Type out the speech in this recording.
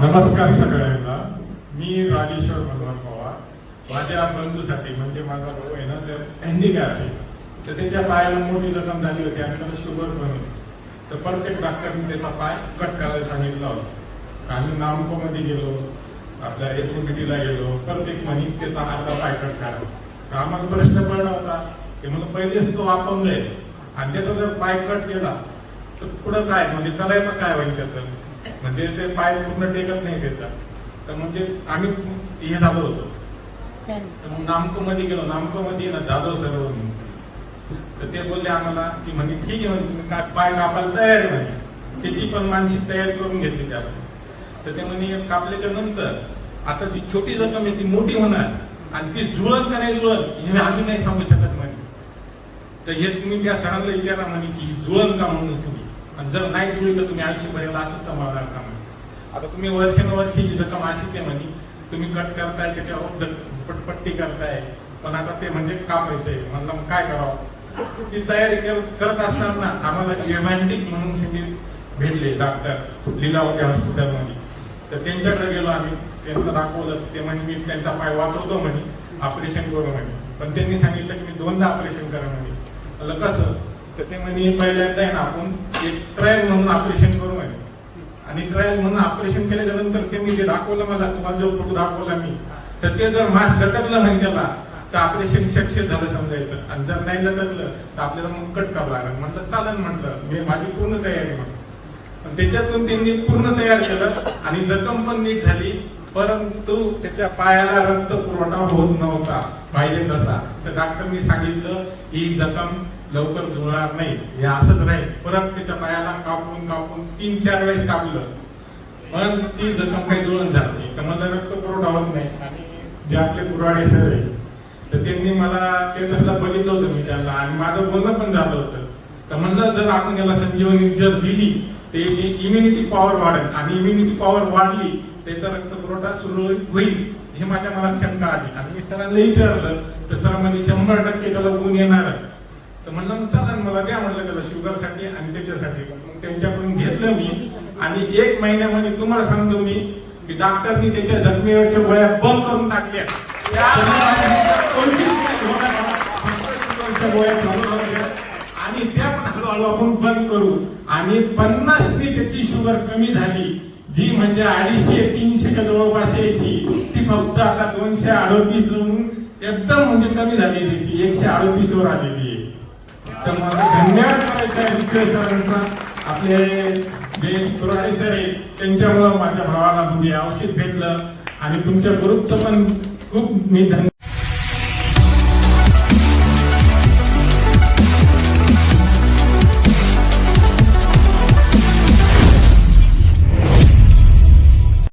नमस्कार सगळ्यांना. मी राजेश्वर भगवान पवार. माझ्या बंधूसाठी म्हणजे माझा भाऊ आहे ना तर हँडिकॅप आहे. तर त्याच्या पायाला मोठी जखम झाली होती आणि त्याला शुगर बनवली तर प्रत्येक डॉक्टरने त्याचा पाय कट करायला सांगितलं होता. आम्ही नामकोमध्ये गेलो आपल्या एस ला गेलो. प्रत्येक म्हणी त्याचा अर्धा पाय कट करा. तर आम्हाला प्रश्न पडला होता की म्हणून पहिलेच तो अपंग आहे. आणि त्याचा जर पाय कट केला तर पुढं काय? म्हणजे चालायचं काय होईल त्याचं? म्हणजे ते पाय पूर्ण टेकत नाही त्याचा. तर म्हणजे आम्ही हे झालो होतो. तर मग नामको मध्ये गेलो. नामको मध्ये ना जाधव सर तर ते बोलले आम्हाला की म्हणजे ठीक आहे म्हणजे तुम्ही काय पाय कापायला तयार आहे म्हणजे त्याची पण मानसिक तयारी करून घेतली त्याला. तर ते म्हणे कापल्याच्या नंतर आता जी छोटी जखम आहे ती मोठी होणार आणि ती जुळत का नाही जुळत हे आम्ही नाही सांगू शकत म्हणे. तर हे तुम्ही त्या सरांना विचारा म्हणे की जुळल का म्हणून आणि जर नाही जुळली तर तुम्ही आयुष्यभर याला असंच सांभाळणार का म्हणे? आता तुम्ही वर्षानुवर्षी ही जखम अशीच आहे म्हणे. तुम्ही कट करताय त्याच्यावर पटपट्टी करताय. पण आता ते म्हणजे कापायचंय म्हणलं मग काय करावं? ती तयारी करत करत असताना आम्हाला रोमॅन्टिक म्हणून सगळे भेटले डॉक्टर लिलावच्या हॉस्पिटलमध्ये तर त्यांच्याकडे गेलो आम्ही. त्यांना दाखवलं. ते म्हणे मी त्यांचा पाय वाचवतो म्हणे. ऑपरेशन करू म्हणे. पण त्यांनी सांगितलं की मी दोनदा ऑपरेशन करा म्हणे. कसं? तर ते म्हणे पहिल्यांदा आहे ना आपण एक ट्रायल म्हणून ऑपरेशन करू म्हणे. आणि ट्रायल म्हणून ऑपरेशन केल्याच्यानंतर त्यांनी जे दाखवलं मला तुम्हाला जो फोटो दाखवला मी तर ते जर मास लटकलं म्हणे त्याला तर ऑपरेशन सक्सेस झालं समजायचं. आणि जर नाही लटकलं तर आपल्याला मग कट करावं लागेल. म्हटलं चालन म्हटलं. मी माझी पूर्ण तयारी म्हटलं पण त्याच्यातून त्यांनी पूर्ण तयार केलं आणि जखम पण नीट झाली. परंतु त्याच्या पायाला रक्त पुरवठा होत नव्हता. पाहिजे तसा. तर डॉक्टरनी सांगितलं ही जखम लवकर जुळणार नाही. हे असंच राहील. परत त्याच्या पायाला कापून कापून तीन चार वेळेस कापलं. पण ती जखम काही जुळून जात नाही. तर रक्त पुरवठा होत नाही. आणि जे आपले पुराडे सर आहे तर त्यांनी मला ते तसला बघितलं होतं मी त्याला आणि माझं बोलणं पण झालं होतं. तर म्हणलं जर आपण याला संजीवनी जर दिली त्याची इम्युनिटी पॉवर वाढेल. आणि इम्युनिटी पॉवर वाढली त्याचा रक्त पुरवठा सुरळीत होईल. हे माझ्या मनात शंका आली. आणि मी सरांना विचारलं तर सर म्हणजे शंभर टक्के त्याला गुण येणार तर म्हणलं मग चालेल मला द्या म्हणलं त्याला शुगरसाठी आणि त्याच्यासाठी. मग त्यांच्याकडून घेतलं मी. आणि एक महिन्यामध्ये तुम्हाला सांगतो मी की डॉक्टरनी त्याच्या जखमेवरच्या गोळ्या बंद करून टाकल्या. आणि त्या पण हळूहळू आपण बंद करू. आणि पन्नास त्याची शुगर कमी झाली. जी म्हणजे अडीचशे तीनशेच्या जवळपास यायची. ती फक्त आता दोनशे अडोतीस एकदम म्हणजे कमी झाली त्याची. एकशे अडोतीस वर आलेली आहे. तर मला धन्यवाद करायचा आहे सरांचा. आपले जे तुराडे सर आहेत त्यांच्यामुळं माझ्या भावाला म्हणजे औषध भेटलं. आणि तुमच्या ग्रुपचं पण खूप मी धन्यवाद